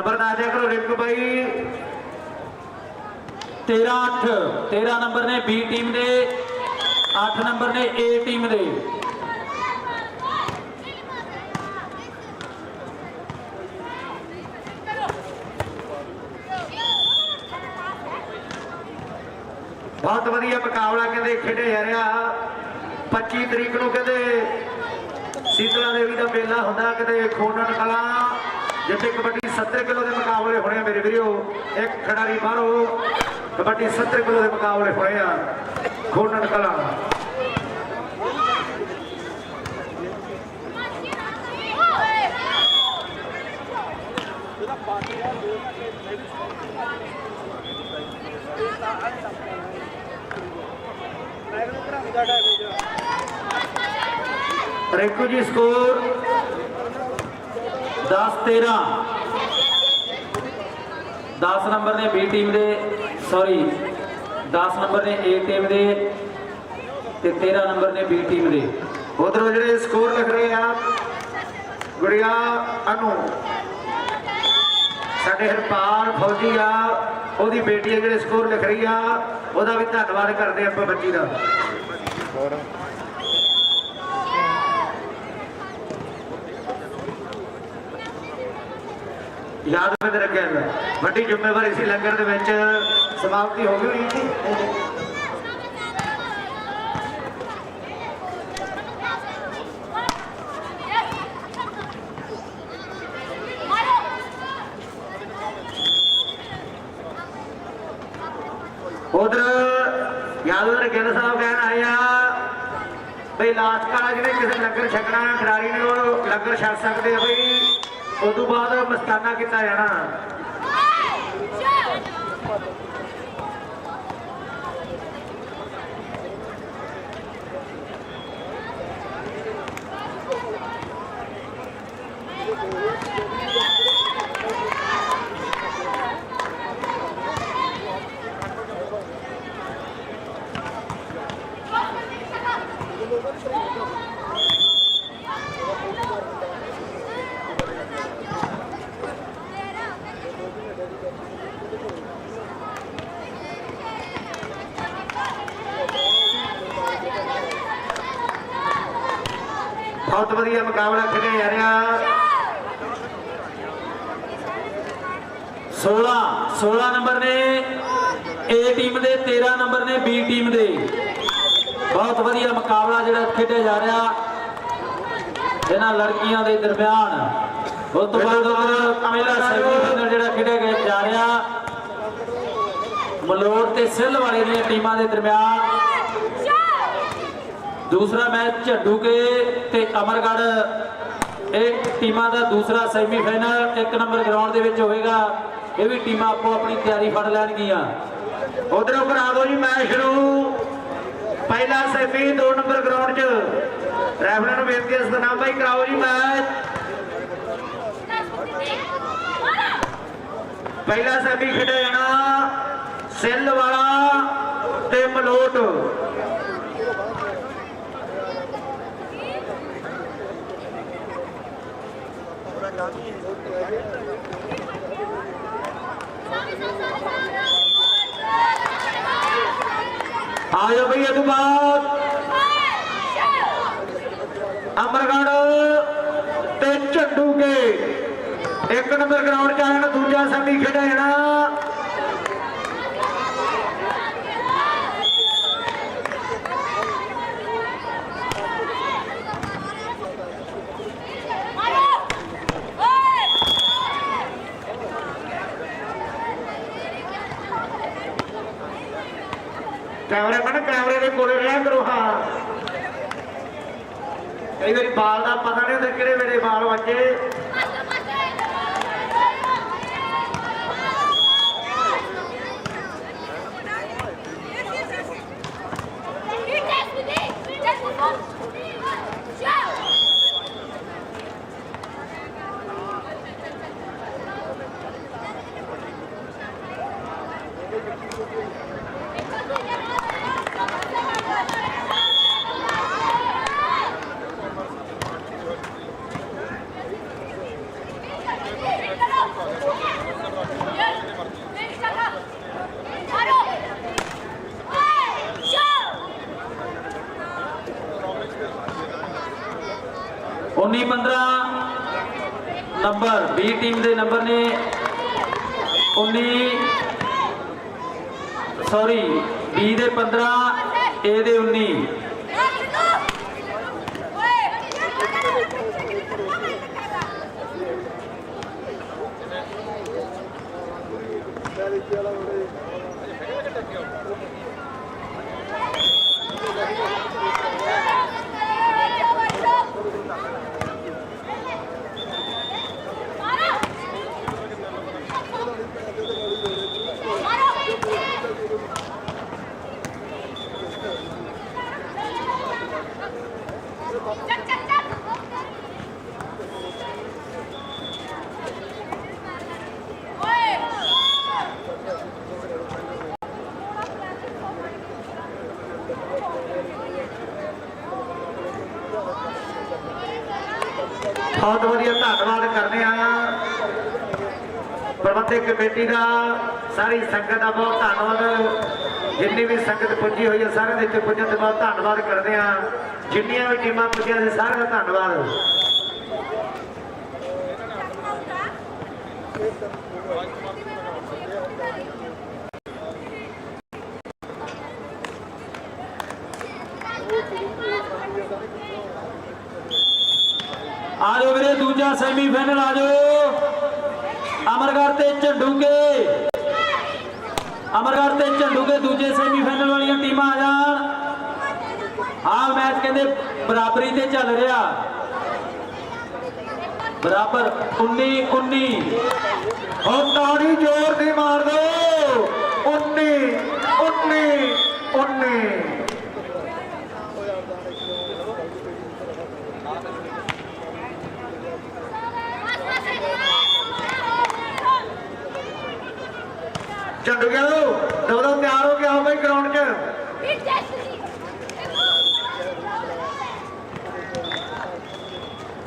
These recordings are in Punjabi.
ਨੰਬਰ ਦਾ ਦਿਆ ਕਰੋ ਰਿੰਕੂ ਬਾਈ। 13 8 13 ਨੰਬਰ ਨੇ ਬੀ ਟੀਮ ਦੇ 8 ਨੰਬਰ ਨੇ ਏ ਟੀਮ ਦੇ। ਬਹੁਤ ਵਧੀਆ ਮੁਕਾਬਲਾ ਕਹਿੰਦੇ ਖੇਡਿਆ ਜਾ ਰਿਹਾ। 25 ਤਰੀਕ ਨੂੰ ਕਹਿੰਦੇ ਸੀਤਲਾ ਦੇਵੀ ਦਾ ਮੇਲਾ ਹੁੰਦਾ ਕਿਤੇ ਖੋਨਣ ਕਲਾ, ਜਿੱਥੇ ਕਬੱਡੀ 70 ਕਿਲੋ ਦੇ ਮੁਕਾਬਲੇ ਹੋਣੇ ਆ ਮੇਰੇ ਵੀਰੋ। ਇੱਕ ਖਿਡਾਰੀ ਬਾਹਰੋਂ ਕਬੱਡੀ 70 ਕਿਲੋ ਦੇ ਮੁਕਾਬਲੇ ਹੋਣੇ ਆ। ਖੋਨਣ ਕਲਾ। ਰਿੰਕੂ ਜੀ, ਸਕੋਰ 10 13 10 ਨੰਬਰ ਨੇ ਬੀ ਟੀਮ ਦੇ ਸੌਰੀ 10 ਨੰਬਰ ਨੇ ਏ ਟੀਮ ਦੇ ਤੇ 13 ਨੰਬਰ ਨੇ ਬੀ ਟੀਮ ਦੇ। ਉਧਰੋਂ ਜਿਹੜੇ ਸਕੋਰ ਲਿਖ ਰਹੇ ਆ, ਗੁੜੀਆ, ਅਨੂ। ਸਾਡੇ ਹਰਪਾਲ ਫੌਜੀ ਆ, ਉਹਦੀ ਬੇਟੀ ਆ, ਜਿਹੜੇ ਸਕੋਰ ਲਿਖ ਰਹੀ ਆ, ਉਹਦਾ ਵੀ ਧੰਨਵਾਦ ਕਰਦੇ ਆਪਾਂ ਬੱਚੀ ਦਾ। ਯਾਦ ਵਿੱਚ ਰੱਖਿਆ ਜਾਂਦਾ। ਵੱਡੀ ਜ਼ਿੰਮੇਵਾਰੀ ਸੀ ਲੰਗਰ ਦੇ ਵਿੱਚ। ਸਮਾਪਤੀ ਹੋ ਗਈ ਹੋਣੀ ਸੀ ਉਧਰ ਯਾਦਵਰ ਗਿੱਲ ਸਾਹਿਬ ਕਹਿਣ ਆਏ ਆ, ਬਈ ਲਾਸਟ ਕਾਲਾ ਜਿਹੜੇ ਕਿਸੇ ਲੰਗਰ ਛਕਣਾ, ਖਿਡਾਰੀ ਨੇ ਉਹ ਲੰਗਰ ਛਕ ਸਕਦੇ ਆ ਬਈ। ਉਸ ਤੋਂ ਬਾਅਦ ਮਸਤਾਨਾ ਕੀਤਾ ਜਾਣਾ ਬਹੁਤ ਵਧੀਆ ਮੁਕਾਬਲਾ ਖੇਡਿਆ ਜਾ ਰਿਹਾ 16 16 ਨੰਬਰ ਨੇ ਏ ਟੀਮ ਦੇ 13 ਨੰਬਰ ਨੇ ਬੀ ਟੀਮ ਦੇ ਬਹੁਤ ਵਧੀਆ ਮੁਕਾਬਲਾ ਜਿਹੜਾ ਖੇਡਿਆ ਜਾ ਰਿਹਾ ਇਹਨਾਂ ਲੜਕੀਆਂ ਦੇ ਦਰਮਿਆਨ। ਉਸ ਤੋਂ ਬਾਅਦ ਪਹਿਲਾ ਸੈਮੀਫਾਈਨਲ ਜਿਹੜਾ ਖੇਡਿਆ ਗਿਆ ਜਾ ਰਿਹਾ ਮਲੋੜ ਤੇ ਸਿੱਲ ਵਾਲੇ ਦੀਆਂ ਟੀਮਾਂ ਦੇ ਦਰਮਿਆਨ। ਦੂਸਰਾ ਮੈਚ ਝੱਡੂਕੇ ਤੇ ਅਮਰਗੜ੍ਹ। ਇਹ ਟੀਮਾਂ ਦਾ ਦੂਸਰਾ ਸੈਮੀਫਾਈਨਲ ਇੱਕ ਨੰਬਰ ਗਰਾਊਂਡ ਦੇ ਵਿੱਚ ਹੋਵੇਗਾ। ਇਹ ਵੀ ਟੀਮਾਂ ਆਪੋ ਆਪਣੀ ਤਿਆਰੀ ਫੜ ਲੈਣਗੀਆਂ। ਉਧਰੋਂ ਕਰਾ ਦਿਓ ਜੀ, ਮੈਚ ਸ਼ੁਰੂ। ਪਹਿਲਾ ਸੈਮੀ 2 ਨੰਬਰ ਗਰਾਊਂਡ 'ਚ। ਰੈਫਰੀ ਨੂੰ ਬੇਨਤੀ ਹੈ ਸਤਨਾਮ ਭਾਈ ਕਰਾਓ ਜੀ ਮੈਚ ਪਹਿਲਾ ਸੈਮੀ ਖੇਡਿਆ ਜਾਣਾ ਸਿੱਲ ਵਾਲਾ ਤੇ ਮਲੋਟ। ਆ ਜਾਓ ਬਈ ਇਹ ਤੋਂ ਬਾਅਦ ਅਮਰਗੜ੍ਹ ਤੇ ਝੰਡੂਕੇ ਇੱਕ ਨੰਬਰ ਗਰਾਊਂਡ 'ਚ ਆ ਜਾਣਾ, ਦੂਜਾ ਸਾਡੀ ਖੇਡਿਆ ਜਾਣਾ। ਕੈਮਰਾਮੈਨ ਕੈਮਰੇ ਦੇ ਕੋਲੇ ਰਹਿ ਕਰੋ, ਹਾਂ। ਕਈ ਵਾਰੀ ਬਾਲ ਦਾ ਪਤਾ ਨਹੀਂ ਹੁੰਦਾ ਕਿਹੜੇ ਮੇਰੇ ਬਾਲ ਵੱਜੇ। 19 15 ਨੰਬਰ ਬੀ ਟੀਮ ਦੇ ਨੰਬਰ ਨੇ 19 ਸੌਰੀ ਬੀ ਦੇ 15 ਏ ਦੇ 19 ਬਹੁਤ ਵਧੀਆ ਧੰਨਵਾਦ ਕਰਦੇ ਆ ਪ੍ਰਬੰਧਕ ਕਮੇਟੀ ਦਾ ਸਾਰੀ ਸੰਗਤ ਦਾ ਬਹੁਤ ਧੰਨਵਾਦ। ਜਿੰਨੀ ਵੀ ਸੰਗਤ ਪੁੱਜੀ ਹੋਈ ਹੈ ਸਾਰਿਆਂ ਦੇ ਇੱਥੇ ਪੁੱਜਣ ਤੇ ਬਹੁਤ ਧੰਨਵਾਦ ਕਰਦੇ ਆ ਜਿੰਨੀਆਂ ਵੀ ਟੀਮਾਂ ਪੁੱਜੀਆਂ ਨੇ, ਸਾਰਿਆਂ ਦਾ ਧੰਨਵਾਦ। ਆ ਜਾਓ ਵੀਰੇ, ਦੂਜਾ ਸੈਮੀਫਾਈਨਲ ਆ ਜਾਓ ਤੇ ਝੰਡੂਗੇ। ਅਮਰਗੜ੍ਹ ਤੇ ਝੰਡੂਗੇ, ਦੂਜੇ ਸੈਮੀਫਾਈਨਲ ਵਾਲੀਆਂ ਟੀਮਾਂ ਆ ਜਾਣ। ਆਹ ਮੈਚ ਕਹਿੰਦੇ ਬਰਾਬਰੀ ਤੇ ਚੱਲ ਰਿਹਾ। ਬਰਾਬਰ 19 19 ਹੁਣ ਤਾੜੀ ਜ਼ੋਰ ਦੀ ਮਾਰ ਦੋ। 19 19 19 ਝੰਡੂ ਗਿਆ ਦੋ ਦੋ ਤਿਆਰ ਹੋ ਆਓ ਬਈ ਗਰਾਊਂਡ 'ਚ।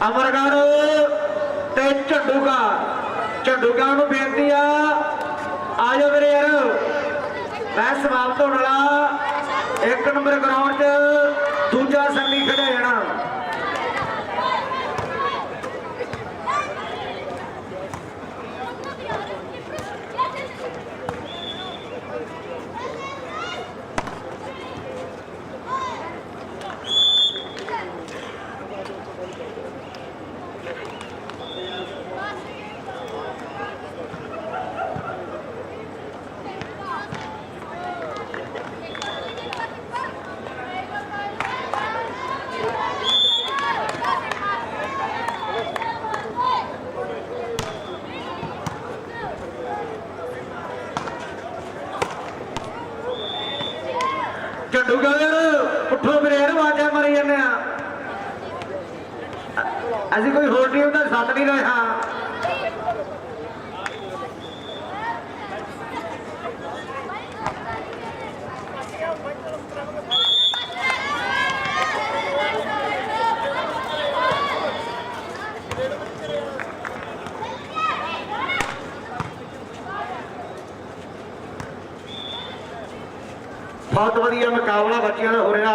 ਅਮਰਗੜ੍ਹ ਤੇ ਝੰਡੂਗਾ ਝੰਡੂਗਾ ਨੂੰ ਬੇਨਤੀ ਆ। ਆ ਜਾਓ ਵੀਰੇ ਯਾਰ। ਮੈਂ ਸਮਾਪਤ ਹੋਣ ਵਾਲਾ। ਇੱਕ ਨੰਬਰ ਗਰਾਊਂਡ 'ਚ ਦੂਜਾ ਸੰਨੀ ਖੜਿਆ ਜਾਣਾ ਝੰਡੂਗਾ ਯਾਰ ਉੱਠੋ ਵੀਰੇ ਯਾਰ ਆਵਾਜ਼ਾਂ ਮਾਰੀ ਜਾਂਦੇ ਆ ਅ- ਅਸੀਂ ਕੋਈ ਹੋਰ ਟੀਮ ਦਾ ਸੱਤ ਨਹੀਂ ਰਹੇ ਹਾਂ ਬਹੁਤ ਵਧੀਆ ਮੁਕਾਬਲਾ ਬੱਚਿਆਂ ਦਾ ਹੋ ਰਿਹਾ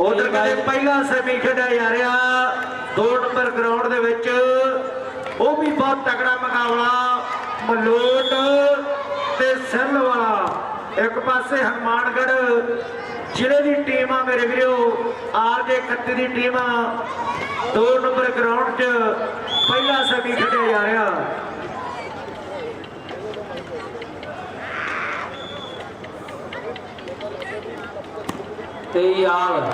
ਉਧਰ ਕਹਿੰਦੇ ਪਹਿਲਾ ਸੈਮੀ ਖੇਡਿਆ ਜਾ ਰਿਹਾ ਦੋ ਨੰਬਰ ਗਰਾਊਂਡ ਦੇ ਵਿੱਚ। ਉਹ ਵੀ ਬਹੁਤ ਤਕੜਾ ਮੁਕਾਬਲਾ, ਮਲੋਟ ਤੇ ਸੈੱਲ ਵਾਲਾ। ਇੱਕ ਪਾਸੇ ਹਨੂਮਾਨਗੜ੍ਹ ਜ਼ਿਲ੍ਹੇ ਦੀ ਟੀਮ ਆ ਮੇਰੇ ਵੀਰੋ, ਆਰਜੇ 31 ਦੀ ਟੀਮ ਆ। ਦੋ ਨੰਬਰ ਗਰਾਊਂਡ 'ਚ ਪਹਿਲਾ ਸੈਮੀ ਖੇਡਿਆ ਜਾ ਰਿਹਾ। ਤੇ ਯਾਰ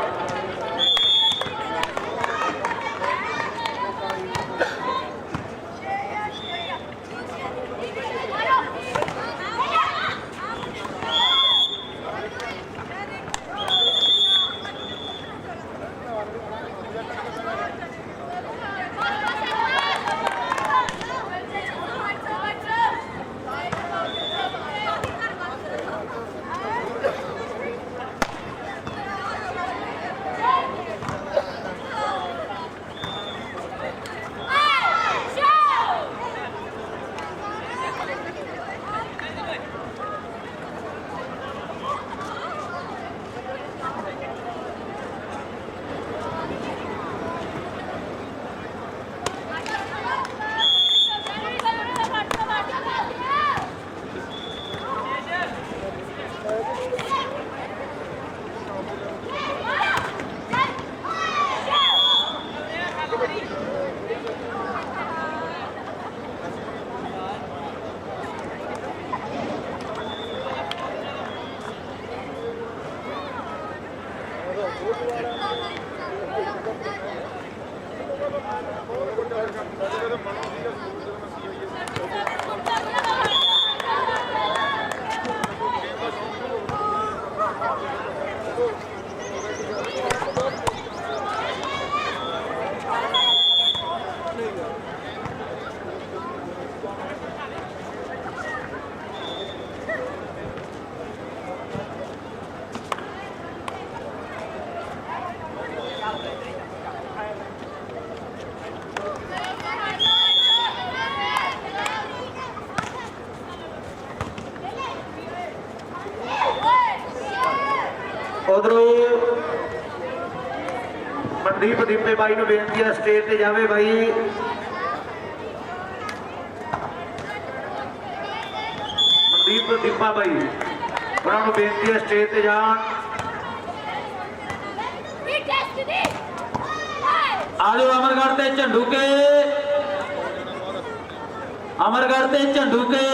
మనం ਉਧਰੋਂ ਮਨਦੀਪ ਦੀਪੇ ਬਾਈ ਨੂੰ ਬੇਨਤੀ ਹੈ ਸਟੇਜ ਤੇ ਜਾਵੇ ਬਾਈ। ਮਨਦੀਪ ਦੀਪਾ ਬਾਈ, ਉਹਨਾਂ ਨੂੰ ਬੇਨਤੀ ਹੈ ਸਟੇਜ ਤੇ ਜਾਣ। ਆਜੋ ਅਮਰਗੜ੍ਹ ਤੇ ਝੰਡੂ ਕੇ ਅਮਰਗੜ੍ਹ ਤੇ ਝੰਡੂ ਕੇ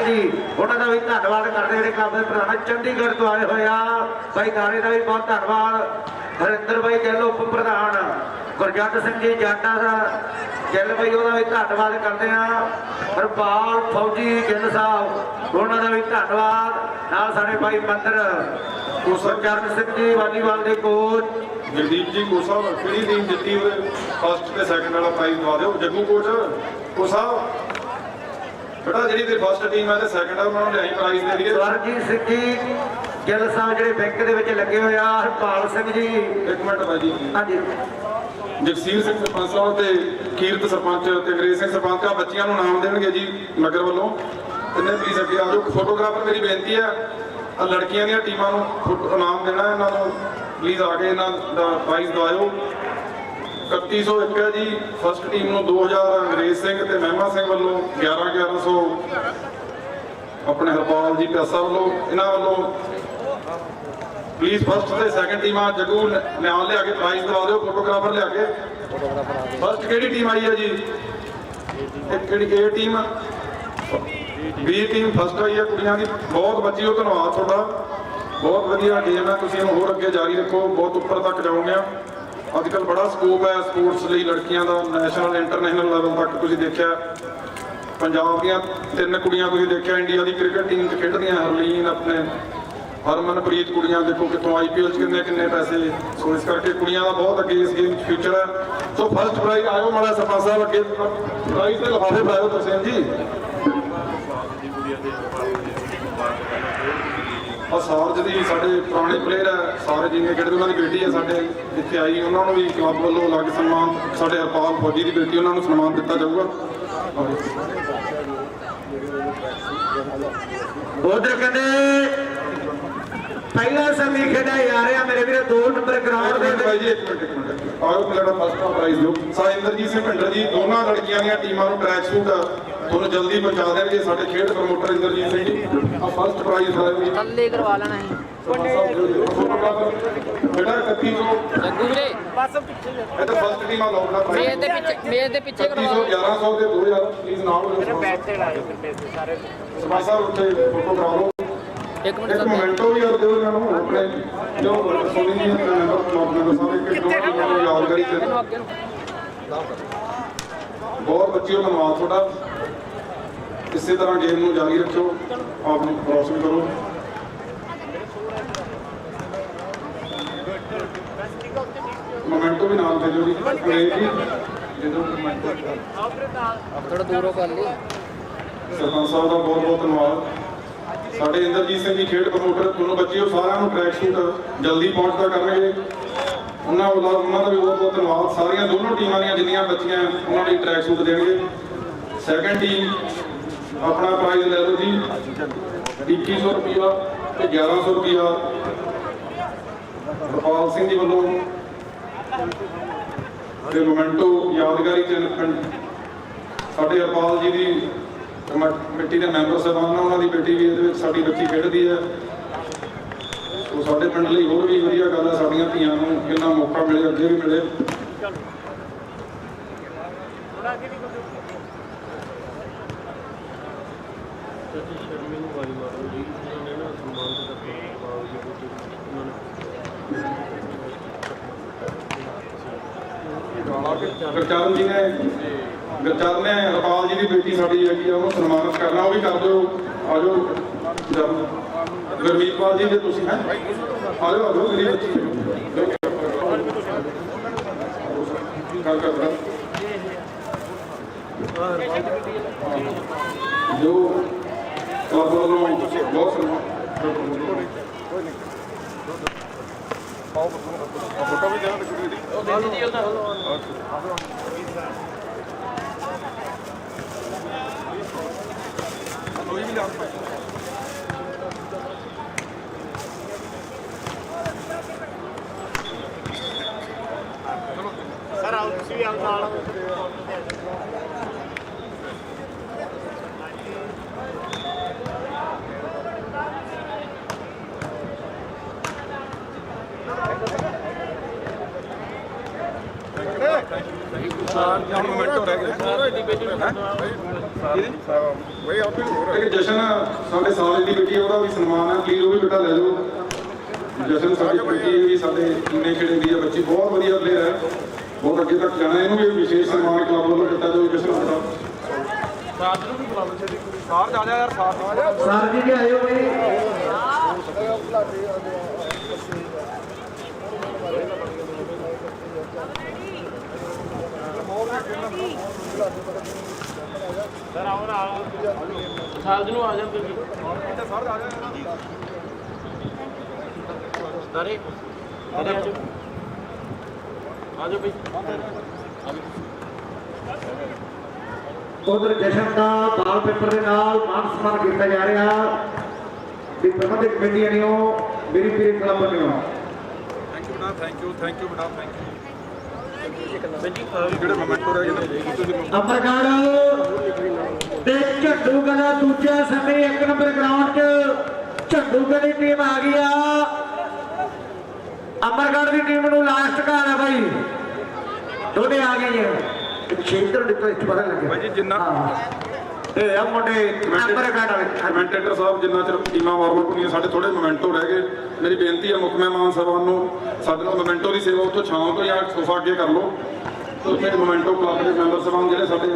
ਜੀ ਉਹਨਾਂ ਦਾ ਵੀ ਧੰਨਵਾਦ ਕਰਦੇ ਜਿਹੜੇ ਕਲੱਬ ਦੇ ਪ੍ਰਧਾਨ ਚੰਡੀਗੜ੍ਹ ਤੋਂ ਆਏ ਹੋਏ ਆ। ਬਾਈ ਗਾਣੇ ਦਾ ਵੀ ਬਹੁਤ ਧੰਨਵਾਦ। ਹਰਿੰਦਰ ਬਾਈ ਗਿੱਲ ਉਪ ਪ੍ਰਧਾਨ। ਗੁਰਜੰਟ ਸਿੰਘ ਜੀ, ਜਾਟਾ ਦਾ। ਗਿੱਲ ਬਾਈ ਉਹਦਾ ਵੀ ਧੰਨਵਾਦ ਕਰਦੇ ਆ। ਹਰਪਾਲ ਫੌਜੀ, ਗਿੱਲ ਸਾਹਿਬ, ਉਹਨਾਂ ਦਾ ਵੀ ਧੰਨਵਾਦ। ਨਾਲ ਸਾਡੇ ਭਾਈ ਮੰਦਰ ਗੁਰਚਰਨ ਸਿੰਘ ਜੀ ਵਾਲੀਬਾਲ ਦੇ ਕੋਚ। ਜਗਦੀਪ ਜੀ ਕੋ ਸਾਹਿਬ, ਕਿਹੜੀ ਟੀਮ ਜਿੱਤੀ ਹੋਵੇ ਫਸਟ ਤੇ ਸੈਕੰਡ ਵਾਲਾ ਪ੍ਰਾਈਜ਼ ਦਵਾ ਦਿਓ। ਜੱਗੂ ਕੋਚ ਕੋ ਸਾਹਿਬ ਬੇਟਾ ਜਿਹੜੀ ਤੇ ਫਸਟ ਟੀਮ ਹੈ ਤੇ ਸੈਕੰਡ ਆ ਉਹਨਾਂ ਨੂੰ ਲਿਆਈ ਪ੍ਰਾਈਜ਼ ਦੇ ਦਈਏ ਸਵਰਜੀਤ ਸਿੰਘ ਜੀ ਗਿੱਲ ਸਾਹਿਬ ਜਿਹੜੇ ਬੈਂਕ ਦੇ ਵਿੱਚ ਲੱਗੇ ਹੋਏ ਆ ਹਰਪਾਲ ਸਿੰਘ ਜੀ। ਇੱਕ ਮਿੰਟ ਬਾਈ ਜੀ। ਹਾਂਜੀ। ਜਗਸੀਰ ਸਿੰਘ ਸਰਪੰਚ ਸਾਹਿਬ ਤੇ ਕੀਰਤ ਸਰਪੰਚ ਤੇ ਅੰਗਰੇਜ਼ ਸਿੰਘ ਸਰਪੰਚ ਆ ਬੱਚਿਆਂ ਨੂੰ ਨਾਮ ਦੇਣਗੇ ਜੀ ਨਗਰ ਵੱਲੋਂ। ਤਿੰਨੇ ਪਲੀਜ਼ ਅੱਗੇ ਆ ਜਾਓ। ਫੋਟੋਗ੍ਰਾਫਰ ਮੇਰੀ ਬੇਨਤੀ ਹੈ ਆ ਲੜਕੀਆਂ ਦੀਆਂ ਟੀਮਾਂ ਨੂੰ ਇਨਾਮ ਦੇਣਾ ਇਹਨਾਂ ਨੂੰ। ਪਲੀਜ਼ ਆ ਕੇ ਇਹਨਾਂ ਦਾ ਪ੍ਰਾਈਜ਼ ਦਵਾਇਓ। 3101 ਹੈ ਜੀ ਫਸਟ ਟੀਮ ਨੂੰ 2000 ਅੰਗਰੇਜ਼ ਸਿੰਘ ਤੇ ਮਹਿਮਾ ਸਿੰਘ ਵੱਲੋਂ 11 1100 ਆਪਣੇ ਹਰਪਾਲ ਜੀ ਪਿਆਸਾ ਵੱਲੋਂ, ਇਹਨਾਂ ਵੱਲੋਂ ਪਲੀਜ਼ ਫਸਟ ਤੇ ਸੈਕੰਡ ਟੀਮਾਂ ਜਗੂ ਨ- ਲਿਆ ਕੇ ਪ੍ਰਾਈਜ਼ ਦਵਾ ਦਿਓ ਫੋਟੋਗ੍ਰਾਫਰ ਲਿਆ ਕੇ। ਫਸਟ ਕਿਹੜੀ ਟੀਮ ਆਈ ਹੈ ਜੀ? ਕਿਹੜੀ A team B team first ਆਈ ਹੈ ਕੁੜੀਆਂ ਦੀ। ਬਹੁਤ ਬੱਚਿਓ ਧੰਨਵਾਦ ਤੁਹਾਡਾ। ਬਹੁਤ ਵਧੀਆ ਗੇਮ ਹੈ ਤੁਸੀਂ ਇਹਨੂੰ ਹੋਰ ਅੱਗੇ ਜਾਰੀ ਰੱਖੋ। ਬਹੁਤ ਉੱਪਰ ਤੱਕ ਜਾਓਗੇ ਅੱਜ ਕੱਲ ਬੜਾ ਸਕੋਪ ਹੈ ਸਪੋਰਟਸ ਲਈ ਲੜਕੀਆਂ ਦਾ ਨੈਸ਼ਨਲ ਇੰਟਰਨੈਸ਼ਨਲ ਲੈਵਲ ਤੱਕ ਤੁਸੀਂ ਦੇਖਿਆ। ਪੰਜਾਬ ਦੀਆਂ ਤਿੰਨ ਕੁੜੀਆਂ ਤੁਸੀਂ ਦੇਖਿਆ ਇੰਡੀਆ ਦੀ ਕ੍ਰਿਕਟ ਟੀਮ 'ਚ ਖੇਡਦੀਆਂ ਹਰਲੀਨ ਆਪਣੇ ਹਰਮਨਪ੍ਰੀਤ ਕੁੜੀਆਂ ਦੇਖੋ ਕਿੱਥੋਂ ਆਈਪੀਐਲ 'ਚ ਕਿੰਨੇ ਕਿੰਨੇ ਪੈਸੇ। ਸੋ ਇਸ ਕਰਕੇ ਕੁੜੀਆਂ ਦਾ ਬਹੁਤ ਅੱਗੇ ਇਸ ਗੇਮ 'ਚ ਫਿਊਚਰ ਹੈ। ਸੋ ਫਸਟ ਪ੍ਰਾਈਜ਼ ਆਇਓ ਮਾੜਾ ਸਰਪੰਚ ਸਾਹਿਬ ਅੱਗੇ। ਪ੍ਰਾਈਜ਼ ਤੇ ਲਿਫਾਫੇ ਪਾਇਓ ਤੁਸੀਂ। ਜੀ ਆ ਸਾਰਜ ਦੀ ਸਾਡੇ ਪੁਰਾਣੇ ਪਲੇਅਰ ਹੈ ਸਾਰੇ ਜਿੰਨੇ ਖੇਡਦੇ ਉਹਨਾਂ ਦੀ ਬੇਟੀ ਹੈ ਸਾਡੇ ਇੱਥੇ ਆਈ ਉਹਨਾਂ ਨੂੰ ਵੀ ਕਲੱਬ ਵੱਲੋਂ ਅਲੱਗ ਸਨਮਾਨ ਸਾਡੇ ਹਰਪਾਲ ਫੌਜੀ ਦੀ ਬੇਟੀ ਉਹਨਾਂ ਨੂੰ ਸਨਮਾਨ ਦਿੱਤਾ ਜਾਊਗਾ। ਉਧਰ ਕਹਿੰਦੇ ਪਹਿਲਾ ਸਮੀ ਖੇਡਿਆ ਜਾ ਰਿਹਾ ਮੇਰੇ ਵੀਰੇ 2 ਨੰਬਰ ਗਰਾਊਂਡ ਦੇ ਬਾਈ ਜੀ ਇੱਕ ਮਿੰਟ ਇੱਕ ਮਿੰਟ। ਆਓ ਮੇਰਾ ਫਸਟ ਪ੍ਰਾਈਜ਼ ਦਿਓ। ਸਾਇੰਦਰਜੀਤ ਸਿੰਘ ਭਿੰਡਰ ਜੀ ਦੋਨਾਂ ਲੜਕੀਆਂ ਦੀਆਂ ਟੀਮਾਂ ਨੂੰ ਟਰੈਕ ਸੂਟ ਤੁਹਾਨੂੰ ਜਲਦੀ ਪਹੁੰਚਾ ਦੇਣਗੇ ਸਾਡੇ ਖੇਡ ਪ੍ਰਮੋਟਰ ਇੰਦਰਜੀਤ ਸਿੰਘ ਜੀ। ਆ ਫਸਟ ਪ੍ਰਾਈਜ਼ ਆਇਆ ਜੀ। ਥੱਲੇ ਕਰਵਾ ਲੈਣਾ ਹੈ। ਬੇਟਾ 3100 ਜੱਗੂ ਵੀਰੇ। ਇਹ ਤਾਂ ਫਸਟ ਟੀਮ ਆ ਲਾਉਣਾ ਮੇਜ਼ ਦੇ ਪਿੱਛੇ ਮੇਜ਼ ਦੇ ਪਿੱਛੇ ਕਰਵਾ 3100 1100 ਤੇ 2000 ਪਲੀਜ਼ ਨਾਲ ਮੇਰੇ ਬੈਕ ਤੇ ਲਾ ਦਿਓ ਸਾਰੇ। ਉੱਥੇ ਫੋਟੋ ਕਰਾ ਲਓ। ਇੱਕ ਮਿੰਟ ਇੱਕ ਸਰ। ਮੋਮੈਂਟੋ ਵੀ ਯਾਰ ਦਿਓ ਇਹਨਾਂ ਨੂੰ ਆਪਣੇ ਜੋ ਸੋਨੀ ਜੀ ਮੈਂਬਰ ਕਲੱਬ ਮੈਂਬਰ ਸਾਹਿਬ ਇੱਕ ਦੋ ਟੀਮਾਂ ਨੂੰ ਯਾਦਗਾਰੀ ਤੇ ਇਹਨੂੰ ਅੱਗੇ ਨੂੰ। ਬਹੁਤ ਬੱਚਿਓ ਧੰਨਵਾਦ ਤੁਹਾਡਾ। ਇਸੇ ਤਰ੍ਹਾਂ ਗੇਮ ਨੂੰ ਜਾਰੀ ਰੱਖੋ ਆਪ ਨੂੰ ਰੋਸ਼ਨ ਕਰੋ। ਮੋਮੈਂਟੋ ਵੀ ਨਾਲ ਦੇ ਦਿਓ ਜੀ ਅੰਗਰੇਜ਼ ਜੀ ਜਦੋਂ ਮੋਮੈਂਟੋ ਥੋੜਾ ਦੂਰੋਂ ਕਰ ਲਈ। ਸਰਪੰਚ ਸਾਹਿਬ ਦਾ ਬਹੁਤ ਬਹੁਤ ਧੰਨਵਾਦ। ਸਾਡੇ ਇੰਦਰਜੀਤ ਸਿੰਘ ਜੀ ਖੇਡ ਪ੍ਰਮੋਟਰ ਤੁਹਾਨੂੰ ਬੱਚਿਓ ਸਾਰਿਆਂ ਨੂੰ ਟਰੈਕ ਸੂਟ ਜਲਦੀ ਪਹੁੰਚਦਾ ਕਰਨਗੇ। ਉਹਨਾਂ ਵੱਲੋਂ ਉਹਨਾਂ ਦਾ ਵੀ ਬਹੁਤ ਬਹੁਤ ਧੰਨਵਾਦ। ਸਾਰੀਆਂ ਦੋਨੋਂ ਟੀਮਾਂ ਦੀਆਂ ਜਿੰਨੀਆਂ ਬੱਚੀਆਂ ਉਹਨਾਂ ਲਈ ਟਰੈਕ ਸੂਟ ਦੇਣਗੇ। ਸੈਕੰਡ ਟੀਮ ਆਪਣਾ ਪ੍ਰਾਈਜ਼ ਲੈ ਲਓ ਜੀ। 2100 ਰੁਪਇਆ ਤੇ 1100 ਰੁਪਇਆ ਗੋਪਾਲ ਸਿੰਘ ਜੀ ਵੱਲੋਂ। ਤੇ ਮੋਮੈਂਟੋ ਯਾਦਗਾਰੀ ਚਿੰਨ੍ਹ ਪਿੰਡ ਸਾਡੇ ਹਰਪਾਲ ਜੀ ਦੀ ਕਮੇਟੀ ਦੇ ਮੈਂਬਰ ਸਾਹਿਬਾਨ ਆ, ਉਹਨਾਂ ਦੀ ਬੇਟੀ ਵੀ ਇਹਦੇ ਵਿੱਚ ਸਾਡੀ ਬੱਚੀ ਖੇਡਦੀ ਹੈ। ਸੋ ਸਾਡੇ ਪਿੰਡ ਲਈ ਹੋਰ ਵੀ ਵਧੀਆ ਗੱਲ ਹੈ ਸਾਡੀਆਂ ਧੀਆਂ ਨੂੰ ਕਿੰਨਾ ਮੌਕਾ ਮਿਲੇ, ਅੱਗੇ ਵੀ ਮਿਲੇ। ਗੁਰਚਰਨ ਜੀ ਨੇ ਗੁਰਚਰਨ ਨੇ ਹਰਪਾਲ ਜੀ ਦੀ ਬੇਟੀ ਸਾਡੀ ਹੈਗੀ ਆ, ਉਹਨੂੰ ਸਨਮਾਨਿਤ ਕਰਨਾ, ਉਹ ਵੀ ਕਰ ਦਿਓ। ਆਜੋ। ਜਰ- ਗੁਰਮੀਤਪਾਲ ਜੀ, ਜੇ ਤੁਸੀਂ ਹੈ। ਆਜੋ ਆਜੋ ਮੇਰੀ ਬੱਚੀ। ਕਰ ਕਰ ਕਰ। ਜੋ ਕਲੱਬ ਵੱਲੋਂ ਬਹੁਤ ਸਨਮਾਨ ਇੱਕ ਜਸ਼ਨ ਸਾਡੇ ਸਾਲੇ ਦੀ ਬੇਟੀ ਹੈ, ਉਹਦਾ ਵੀ ਸਨਮਾਨ ਹੈ ਪਲੀਜ਼ ਉਹ ਵੀ ਬੇਟਾ ਲੈ ਜਾਓ। ਜਸ਼ਨ ਸਾਡੀ ਬੇਟੀ ਵੀ ਸਾਡੇ ਕਿੰਨੇ ਖੇੜੇ ਦੀ ਹੈ ਬੱਚੀ ਬਹੁਤ ਵਧੀਆ ਪਲੇਅਰ ਹੈ ਬਹੁਤ ਅੱਗੇ ਤੱਕ ਜਾਣਾ ਇਹਨੂੰ ਵੀ ਵਿਸ਼ੇਸ਼ ਸਨਮਾਨ ਕਲੱਬ ਵੱਲੋਂ ਦਿੱਤਾ ਜਾਊ ਜਸ਼ਨ ਦਾ ਸਰ ਜੀ ਵੀ ਆਇਓ ਬਈ। ਸਾਲ ਨੂੰ ਆ ਜਾ ਤੁਸੀਂ ਸਾਰੇ ਆ ਜਾਓ ਆ ਜਾਓ ਬਈ ਉਧਰ ਜਸ਼ਨ ਦਾ ਬਾਲ ਪੇਪਰ ਦੇ ਨਾਲ ਮਾਨ ਸਨਮਾਨ ਕੀਤਾ ਜਾ ਰਿਹਾ। ਦੀ ਪ੍ਰਬੰਧਕ ਕਮੇਟੀ ਅਨਿਓ ਮੇਰੀ ਪੀਰੀ ਕਲੱਬ ਅਨਿਓ ਥੈਂਕ ਯੂ ਬੇਟਾ ਥੈਂਕ ਯੂ ਥੈਂਕ ਯੂ ਬੇਟਾ ਥੈਂਕ ਯੂ ਅਮਰਗੜ ਤੇ ਝੱਡੂ ਕਲਾ ਦੂਜਾ ਸਮੇਂ ਇੱਕ ਨੰਬਰ ਗਰਾਊਂਡ 'ਚ ਝੱਡੂ ਕਲੀ ਟੀਮ ਆ ਗਈ ਆ। ਅਮਰਗੜ ਦੀ ਟੀਮ ਨੂੰ ਲਾਸਟ ਘਾਲ ਆ ਬਾਈ। ਦੋਨੇ ਆ ਗਏ ਜੀ ਖੇਤਰ ਨਿਕਲ ਇੱਥੇ ਪਤਾ ਲੱਗਿਆ ਬਾਈ ਜੀ, ਜਿੰਨਾ-। ਇਹ ਆ ਮੁੰਡੇ ਵਾਲੇ। ਕਮੈਂਟੇਟਰ ਸਾਹਿਬ ਜਿੰਨਾ ਚਿਰ ਟੀਮਾਂ ਵਾਰਮ ਅਪ ਹੋਣੀਆਂ ਸਾਡੇ ਥੋੜੇ ਮੋਮੈਂਟੋ ਰਹਿ ਗਏ। ਮੇਰੀ ਬੇਨਤੀ ਹੈ ਮੁੱਖ ਮਹਿਮਾਨ ਸਾਹਿਬਾਨ ਨੂੰ ਸਾਡੇ ਨਾਲ ਮੋਮੈਂਟੋ ਦੀ ਸੇਵਾ ਉੱਥੋਂ ਛਾਂ ਤੋਂ ਜਾਂ ਸੋਫਾ ਅੱਗੇ ਕਰ ਲਓ। ਉੱਥੇ ਮੋਮੈਂਟੋ ਕਲੱਬ ਦੇ ਮੈਂਬਰ ਸਾਹਿਬਾਨ ਜਿਹੜੇ ਸਾਡੇ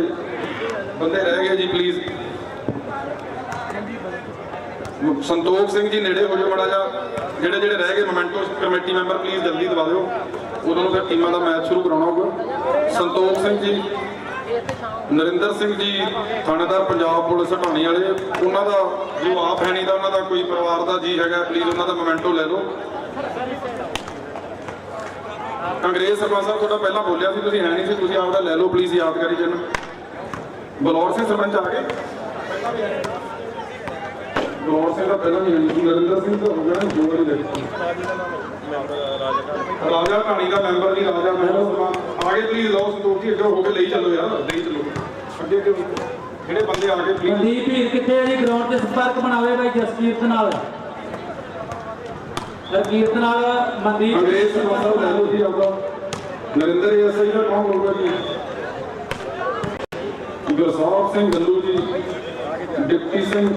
ਬੰਦੇ ਰਹਿ ਗਏ ਜੀ ਪਲੀਜ਼ ਸੰਤੋਖ ਸਿੰਘ ਜੀ ਨੇੜੇ ਹੋ ਜਾਓ ਮੜਾ ਜਾ ਜਿਹੜੇ ਜਿਹੜੇ ਰਹਿ ਗਏ ਮੋਮੈਂਟੋ ਕਮੇਟੀ ਮੈਂਬਰ ਪਲੀਜ਼ ਜਲਦੀ ਦਵਾ ਦਿਓ। ਉਦੋਂ ਨੂੰ ਫਿਰ ਟੀਮਾਂ ਦਾ ਮੈਚ ਸ਼ੁਰੂ ਕਰਾਉਣਾ ਹੋਊਗਾ। ਸੰਤੋਖ ਸਿੰਘ ਜੀ ਨਰਿੰਦਰ ਸਿੰਘ ਜੀ ਥਾਣੇਦਾਰ ਪੰਜਾਬ ਪੁਲਿਸ ਹਟਾਣੀ ਵਾਲੇ ਉਹਨਾਂ ਦਾ ਜੋ ਆਪ ਹੈ ਨਹੀਂ ਦਾ ਉਹਨਾਂ ਦਾ ਕੋਈ ਪਰਿਵਾਰ ਦਾ ਜੀ ਹੈਗਾ ਪਲੀਜ਼ ਉਹਨਾਂ ਦਾ ਮੋਮੈਂਟੋ ਲੈ ਲਓ। ਅੰਗਰੇਜ਼ ਸਰਪੰਚ ਸਾਹਿਬ ਤੁਹਾਡਾ ਪਹਿਲਾਂ ਬੋਲਿਆ ਸੀ ਤੁਸੀਂ ਹੈ ਨਹੀਂ ਸੀ ਤੁਸੀਂ ਆਪਦਾ ਲੈ ਲਓ ਪਲੀਜ਼ ਯਾਦਗਾਰੀ ਜਨ ਬਲੌਰ ਸਿੰਘ ਸਰਪੰਚ ਆ ਗਏ। ਬਲੌਰ ਸਿੰਘ ਦਾ ਪਹਿਲਾਂ ਨਹੀਂ ਹੈ ਨਹੀਂ ਸੀ, ਨਰਿੰਦਰ ਸਿੰਘ ਤਾਂ ਹੋ ਗਿਆ ਨਾ ਵਾਰੀ ਦੇਖੋ। ਰਾਜਾ ਕਹਾਣੀ ਦਾ ਮੈਂਬਰ ਜੀ ਰਾਜਾ ਮਹਿਲਾ ਸਭਾ ਆਗੇ ਪਲੀਜ਼ ਲਓ ਸੰਤੋਖ ਜੀ ਅੱਗੇ ਹੋ ਕੇ ਲਈ ਚੱਲੋ ਯਾਰ ਲਈ ਚੱਲੋ। ਜਿਹੜੇ ਬੰਦੇ ਆ ਗਏ ਪਲੀਜ਼ ਮਨਦੀਪ ਵੀਰ ਕਿੱਥੇ ਹੈ ਜੀ? ਗਰਾਊਂਡ 'ਤੇ ਸੰਪਰਕ ਬਣਾਵੇ ਬਾਈ ਜਸਕੀਰਤ ਨਾਲ। ਜਸਕੀਰਤ ਨਾਲ ਮਨਦੀਪ ਅੰਗਰੇਜ਼ ਸਰਪੰਚ ਸਾਹਿਬ ਲੈ ਲਓ ਜੀ ਆਪਦਾ। ਨਰਿੰਦਰ ਐਸਆਈ ਦਾ ਕੌਣ ਹੋਊਗਾ ਜੀ? ਗੁਰਸਾਹਿਬ ਸਿੰਘ ਗੱਲੂ ਜੀ ਡਿਪਟੀ ਸਿੰਘ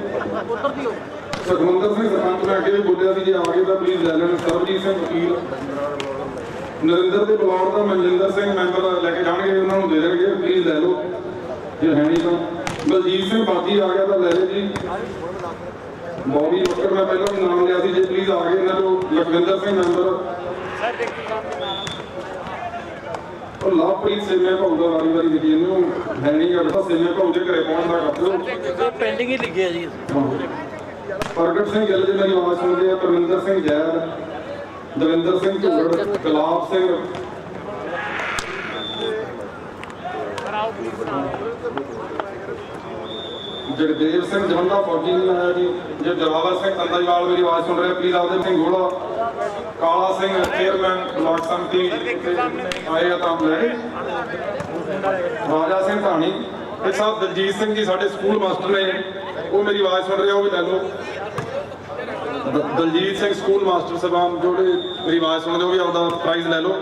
ਸੁਖਮੰਦਰ ਸਿੰਘ ਸਰਪੰਚ ਨੇ ਅੱਗੇ ਵੀ ਬੋਲਿਆ ਸੀ ਜੇ ਆ ਗਏ ਤਾਂ ਪਲੀਜ਼ ਲੈ ਲੈਣ। ਸਰਬਜੀਤ ਸਿੰਘ ਵਕੀਲ। ਨਰਿੰਦਰ ਦੇ ਬਲੌਰ ਦਾ ਮਨਜਿੰਦਰ ਸਿੰਘ ਮੈਂਬਰ ਲੈ ਕੇ ਜਾਣਗੇ ਉਹਨਾਂ ਨੂੰ ਦੇ ਦੇਣਗੇ। ਪਲੀਜ਼ ਲੈ ਲਓ। ਜੇ ਹੈ ਨਹੀਂ ਤਾਂ। ਬਲਜੀਤ ਸਿੰਘ ਬਾਦੀ ਆ ਗਿਆ ਤਾਂ ਲੈ ਲਓ ਜੀ। ਬੌਬੀ ਬੱਕਰ ਮੈਂ ਪਹਿਲਾਂ ਵੀ ਨਾਮ ਲਿਆ ਸੀ ਜੇ ਪਲੀਜ਼ ਆ ਗਏ ਇਹਨਾਂ ਤੋਂ ਲਖਵਿੰਦਰ ਸਿੰਘ ਮੈਂਬਰ ਉਹ ਲਵਪ੍ਰੀਤ ਸੇਮੇ ਭਾਉ ਦਾ ਵਾਰੀ ਵਾਰੀ ਦੇਖੀ ਇਹਨੂੰ ਹੈ। ਨਹੀਂ ਬੇਟਾ ਸੇਮੇ ਭਾਉ ਦੇ ਘਰੇ ਪਹੁੰਚ ਦਾ ਕਰ ਦਿਓ ਪੈਂਡਿੰਗ ਹੀ ਲਿਖਿਆ ਜੀ। ਪ੍ਰਗਟ ਸਿੰਘ ਗਿੱਲ ਜੀ ਮੇਰੀ ਆਵਾਜ਼ ਸੁਣਦੇ ਆ। ਪਰਮਿੰਦਰ ਸਿੰਘ ਜੈਦ ਦਵਿੰਦਰ ਸਿੰਘ ਝੁੱਗੜ ਗੁਲਾਬ ਸਿੰਘ। ਜਗਦੇਵ ਸਿੰਘ ਜਵੰਦਾ ਫੌਜੀ ਨਹੀਂ ਆਇਆ ਜੀ। ਜੇ ਜਵਾਵਰ ਸਿੰਘ ਤੰਦਾਈਵਾਲ ਮੇਰੀ ਆਵਾਜ਼ ਸੁਣ ਰਹੇ ਪਲੀਜ਼ ਆਪਦੇ ਸਿੰਘ ਗੋਲਾ ਕਾਲਾ ਸਿੰਘ ਚੇਅਰਮੈਨ ਬਲਾਕ ਸੰਮਤੀ ਆਏ ਆ ਤਾਂ ਲੈ ਰਾਜਾ ਸਿੰਘ ਧਾਣੀ ਇਹ ਸਾਹਿਬ ਦਲਜੀਤ ਸਿੰਘ ਜੀ, ਸਾਡੇ ਸਕੂਲ ਮਾਸਟਰ ਨੇ। ਉਹ ਮੇਰੀ ਆਵਾਜ਼ ਸੁਣ ਰਹੇ ਉਹ ਵੀ ਲੈ ਲਓ। ਦਲਜੀਤ ਸਿੰਘ ਸਕੂਲ ਮਾਸਟਰ ਸਾਹਿਬਾਨ ਜਿਹੜੇ ਮੇਰੀ ਆਵਾਜ਼ ਸੁਣਦੇ ਹੋ ਵੀ ਆਪਦਾ ਪ੍ਰਾਈਜ਼ ਲੈ ਲਓ।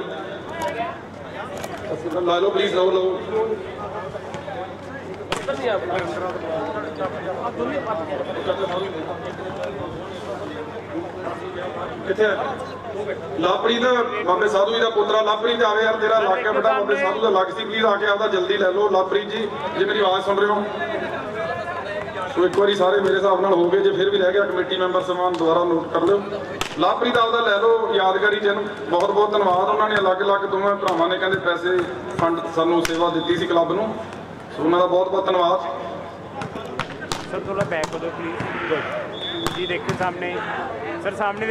ਲਾ ਲਓ ਪਲੀਜ਼ ਲਓ ਲਓ। ਕਿੱਥੇ ਹੈ ਲਾਪਰੀ ਦਾ ਬਾਬੇ ਸਾਧੂ ਜੀ ਦਾ ਪੁੱਤਰਾ ਲਾਪਰੀ ਤੇ ਆਵੇ ਯਾਰ ਤੇਰਾ ਲੱਗ ਗਿਆ ਬੇਟਾ ਬਾਬੇ ਸਾਧੂ ਦਾ ਲੱਗ ਸੀ ਪਲੀਜ਼ ਆ ਕੇ ਆਪਦਾ ਜਲਦੀ ਲੈ ਲਓ। ਲਾਪਰੀ ਜੀ ਜੇ ਮੇਰੀ ਆਵਾਜ਼ ਸੁਣ ਰਹੇ ਹੋ। ਸੋ ਇੱਕ ਵਾਰੀ ਸਾਰੇ ਮੇਰੇ ਹਿਸਾਬ ਨਾਲ ਹੋ ਗਏ ਜੇ ਫਿਰ ਵੀ ਰਹਿ ਗਿਆ ਕਮੇਟੀ ਮੈਂਬਰ ਸਮਾਨ ਦੁਬਾਰਾ ਨੋਟ ਕਰ ਲਿਓ। ਲਾਪਰੀ ਦਾ ਆਪਦਾ ਲੈ ਲਓ ਯਾਦਗਾਰੀ ਚਿੰਨ੍ਹ ਬਹੁਤ ਬਹੁਤ ਧੰਨਵਾਦ। ਉਹਨਾਂ ਨੇ ਅਲੱਗ-ਅਲੱਗ ਦੋਵੇਂ ਭਰਾਵਾਂ ਨੇ ਕਹਿੰਦੇ ਪੈਸੇ ਫੰਡ ਸਾਨੂੰ ਸੇਵਾ ਦਿੱਤੀ ਸੀ ਕਲੱਬ ਨੂੰ। ਸੋ ਉਹਨਾਂ ਦਾ ਬਹੁਤ ਬਹੁਤ ਧੰਨਵਾਦ। ਸਰ ਤੁਹਾਡਾ ਬੈਕ ਹੋ ਜਾਓ ਪਲੀਜ਼ ਜੀ ਦੇਖੋ ਸਾਹਮਣੇ। ਸਰ ਸਾਹਮਣੇ